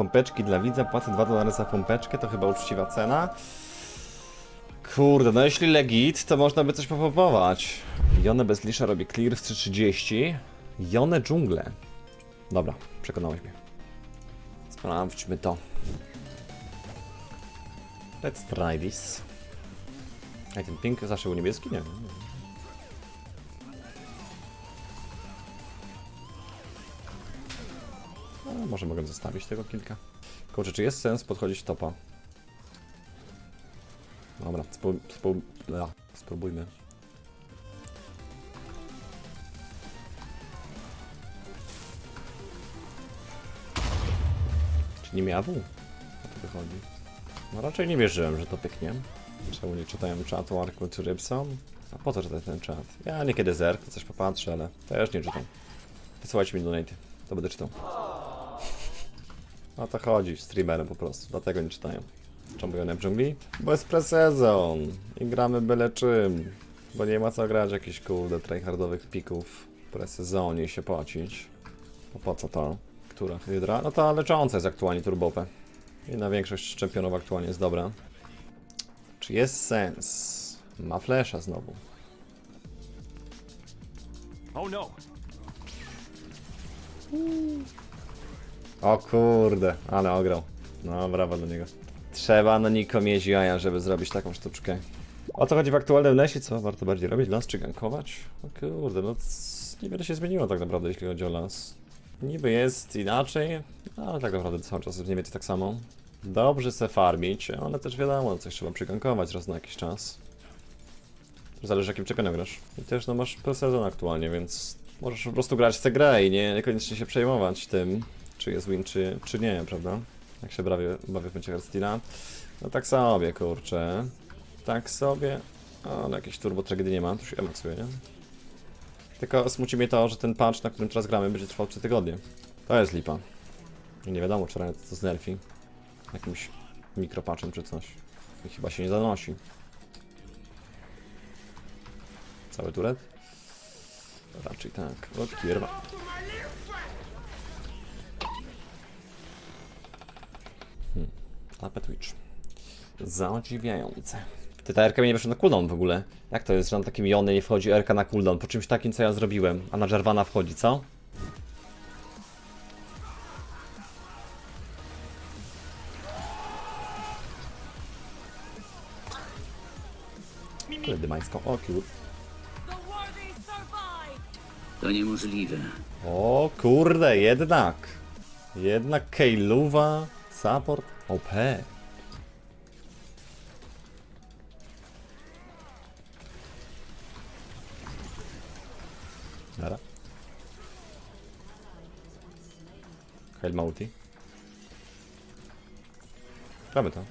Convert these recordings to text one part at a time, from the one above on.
Pompeczki dla widza, płacę 2 dolary za pompeczkę, to chyba uczciwa cena. Kurde, no jeśli legit, to można by coś popompować. Jone bez lisza robi clear w 3.30. Jone dżungle. Dobra, przekonałeś mnie. Sprawdźmy to. Let's try this. Ej, ten pink zawsze był niebieski? Nie. nie. A, może mogę zostawić tego kilka. Kurczę, czy jest sens podchodzić topa? Dobra, a, spróbujmy. Czy nie miał? O to wychodzi. No raczej nie wierzyłem, że to pyknie. Czemu nie czytałem czatu Arku czy Rybson? A po co czytać ten czat? Ja niekiedy zerknę, coś popatrzę, ale też nie czytam. Wysyłajcie mi donate, to będę czytał. O to chodzi, streamerem po prostu, dlatego nie czytają. Czemu nie w dżungli? Bo jest presezon i gramy byle czym. Bo nie ma co grać jakichś kurde tryhardowych pików w presezonie i się płacić. To po co to? Która hydra? No ta lecząca jest aktualnie turbopę. I na większość czempionów aktualnie jest dobra. Czy jest sens? Ma flesza znowu. Oh no! O kurde, ale ograł. No brawo dla niego. Trzeba na nikom jeździć jaja, żeby zrobić taką sztuczkę. O co chodzi w aktualnym lesie? Co warto bardziej robić? Las czy gankować? O kurde, no niewiele się zmieniło tak naprawdę, jeśli chodzi o las. Niby jest inaczej, ale tak naprawdę cały czas mniej więcej tak samo. Dobrze se farmić, ale też wiadomo, coś trzeba przygankować raz na jakiś czas. Zależy jakim czempionem grasz. I też no masz sezon aktualnie, więc możesz po prostu grać tę grę i nie, niekoniecznie się przejmować tym, czy jest win, czy, czy nie, prawda? Jak się bawię, bawię w mecie Hearthstone'a. No tak sobie, kurczę. Tak sobie. Ale jakieś turbo tragedii nie ma, tu się emaksuje, nie? Tylko smuci mnie to, że ten patch, na którym teraz gramy, będzie trwał 3 tygodnie. To jest lipa. Nie wiadomo, czy Riot to znerfi. Jakimś mikropatchem czy coś. I chyba się nie zanosi. Cały turet? Raczej tak. O kierwa. Tapet Twitch. Zadziwiające. Ty, ta RK mi nie wyszła na cooldown w ogóle. Jak to jest, że na takim Jony nie wchodzi RK na cooldown? Po czymś takim, co ja zrobiłem. A na Jarvana wchodzi, co? Kurde, dymańsko. O kur... To niemożliwe. O kurde, jednak. Jednak Keiluwa, support, OP. Nara. Kail ma ulti. To.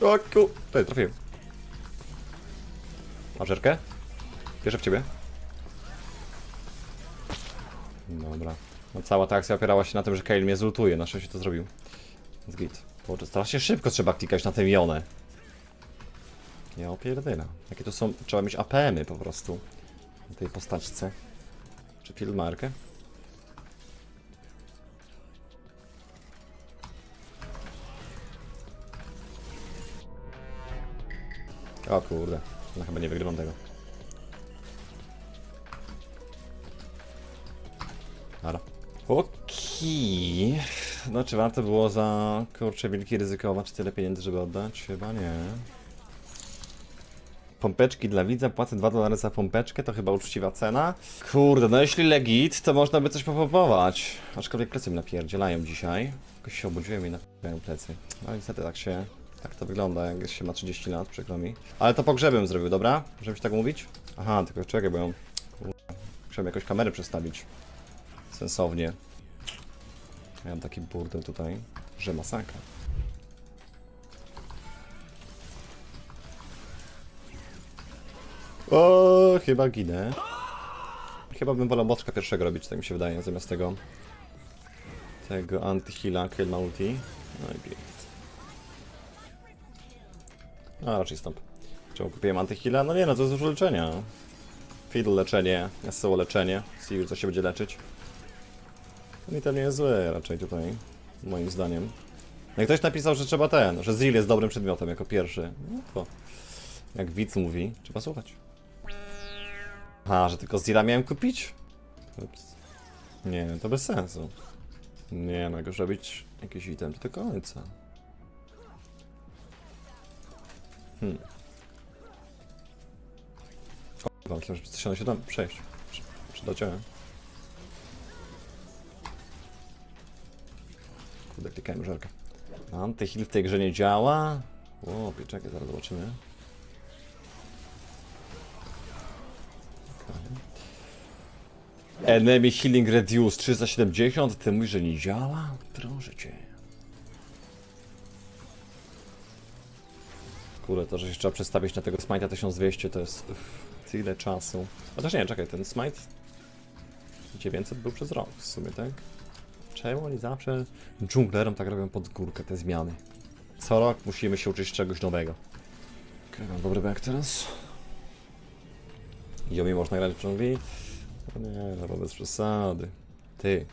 O ku... Tutaj trafiłem. Masz żerkę? Wierzę w ciebie. Dobra. No cała ta akcja opierała się na tym, że Kale mnie zultuje. Na szczęście to zrobił. Więc git. Boże, strasznie szybko trzeba klikać na tym Jonę. Ja opierdyna. Jakie to są... Trzeba mieć APM-y po prostu. Na tej postaczce. Czy field markę? O kurde. No chyba nie wygrywam tego. Ara. Okej. No czy warto było za kurcze wilki ryzykować tyle pieniędzy, żeby oddać? Chyba nie. Pompeczki dla widza, płacę 2 dolary za pompeczkę, to chyba uczciwa cena. Kurde, no jeśli legit, to można by coś popompować. Aczkolwiek plecy mi napierdzielają dzisiaj. Jakoś się obudziłem i napierdzielają plecy. No niestety tak się... Tak to wygląda, jak się ma 30 lat, przykro mi. Ale to pogrzebem zrobił, dobra? Możemy się tak mówić? Aha, tylko czekaj, bo ją... Chciałem jakoś kamerę przestawić. Sensownie. Mam taki burdel tutaj, że masakra. O, chyba ginę. Chyba bym wolał Moczka pierwszego robić, tak mi się wydaje, zamiast tego tego anti-heala, kill ma ulti. No i git. A, raczej stąd. Czemu kupiłem anti-heala? No nie no, to jest dużo leczenia. Fiddle leczenie, Yasuo leczenie. Sivir co się będzie leczyć. No i to nie jest złe raczej tutaj, moim zdaniem. Jak ktoś napisał, że trzeba ten, że Zil jest dobrym przedmiotem jako pierwszy, no to jak widz mówi, trzeba słuchać. A, że tylko Zila miałem kupić? Ups. Nie, to bez sensu. Nie, mogę robić jakiś item do końca. Hmm. O, myślałem, że się tam przejść. Przy- Kurde, klikałem żarkę. Antyheal w tej grze nie działa? O, pieczekaj, zaraz zobaczymy. Enemy Healing Reduce 370, ty mówisz, że nie działa? Proszę cię. Kurde, to, że się trzeba przestawić na tego Smite'a 1200 to jest uff, tyle czasu. Chociaż nie, czekaj, ten Smite 900 był przez rok w sumie, tak? Czemu oni zawsze dżunglerom tak robią pod górkę te zmiany? Co rok musimy się uczyć czegoś nowego. Okej, mam dobry back teraz. Yomi można grać w dżungli? Nie, no bez przesady. Ty,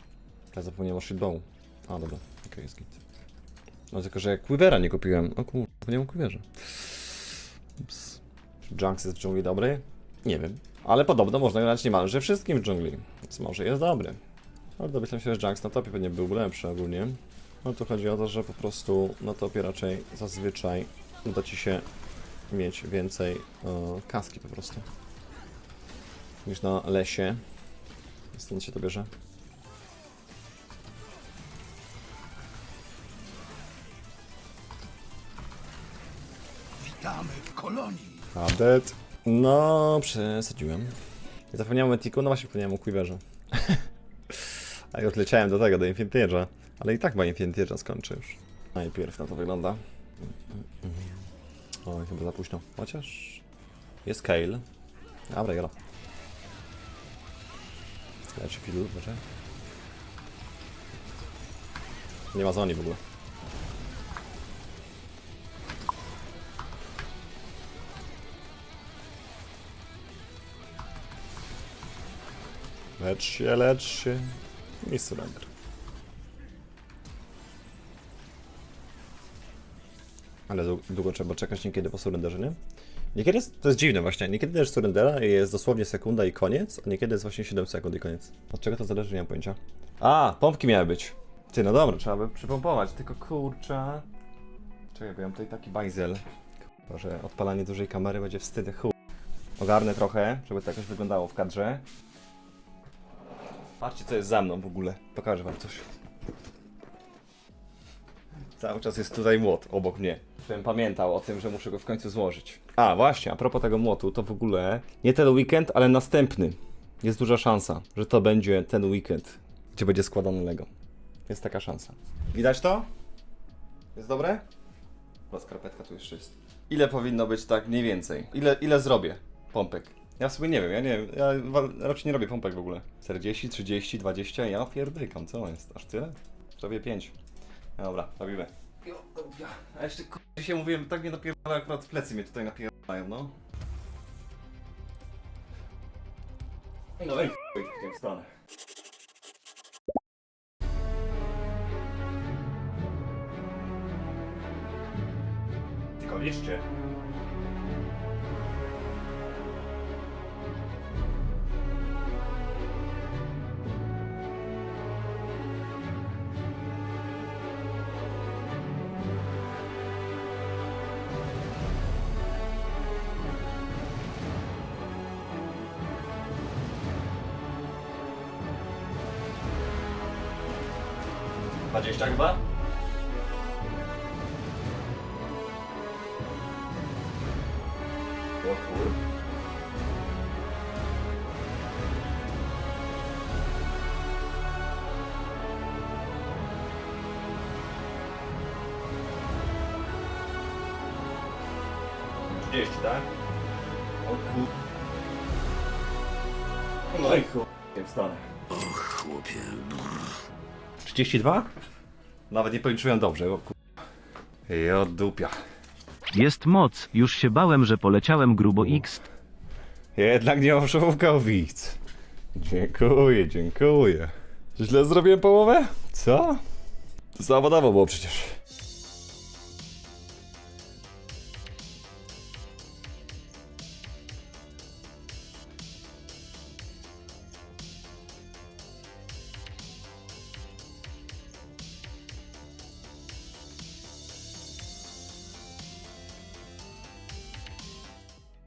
ja zapomniałem o shitbow. A, dobra, okej, jest git. No tylko, że Quivera nie kupiłem. O kur... nie mam Quiverze. Ups. Junks jest w dżungli dobry? Nie wiem. Ale podobno można grać niemalże wszystkim w dżungli. Więc może jest dobry. Ale domyślam się, że Junks na topie pewnie byłby lepszy ogólnie. No tu chodzi o to, że po prostu na topie raczej zazwyczaj uda ci się mieć więcej e, kaski po prostu. Niż na lesie. Stąd się to bierze. Witamy w kolonii. Update. No, przesadziłem. Zapomniałem o Etiku, no właśnie zapomniałem o Quiverze. A już leciałem do tego, do Infinity'a. Ale i tak chyba Infinity'a skończy już. Najpierw na to wygląda. Oj, chyba za późno. Chociaż... Jest Kale. Dobra, jara. Leczy pilu, proszę. Nie ma zoni w ogóle. Lecz się, lecz się. I surrender. Ale dłu- długo trzeba czekać niekiedy po surrenderze, nie? Niekiedy jest, to jest dziwne właśnie, niekiedy też surrendera jest dosłownie sekunda i koniec, a niekiedy jest właśnie 7 sekund i koniec. Od czego to zależy, nie mam pojęcia. A, pompki miały być. Ty, no dobra, trzeba by przypompować, tylko kurczę... Czekaj, bo ja mam tutaj taki bajzel. Kurwa, że odpalanie dużej kamery będzie wstyd, chuj. Ogarnę trochę, żeby to jakoś wyglądało w kadrze. Patrzcie, co jest za mną w ogóle. Pokażę wam coś. Cały czas jest tutaj młot obok mnie. Żebym pamiętał o tym, że muszę go w końcu złożyć. A, właśnie, a propos tego młotu, to w ogóle nie ten weekend, ale następny. Jest duża szansa, że to będzie ten weekend, gdzie będzie składany Lego. Jest taka szansa. Widać to? Jest dobre? Chyba skarpetka tu jeszcze jest. Ile powinno być tak mniej więcej? Ile, ile zrobię pompek? Ja sobie nie wiem, ja nie wiem, ja raczej nie robię pompek w ogóle. 40, 30, 20, ja pierdykam, co jest? Aż tyle? Zrobię 5. Dobra, robimy. A jeszcze k***, dzisiaj mówiłem, tak mnie napierdala, akurat plecy mnie tutaj napierdalają, no. No i chuj, nie wstanę. Tylko liczcie. Dwadzieścia chyba? O kur... Trzydzieści, tak? O kur... No i chuj, wstanę. Chłopie, 32? Nawet nie policzyłem dobrze, o kur... Jo dupia. Jest moc, już się bałem, że poleciałem grubo X. Jednak nie oszukał widz. Dziękuję, dziękuję. Źle zrobiłem połowę? Co? Zawodowo było przecież.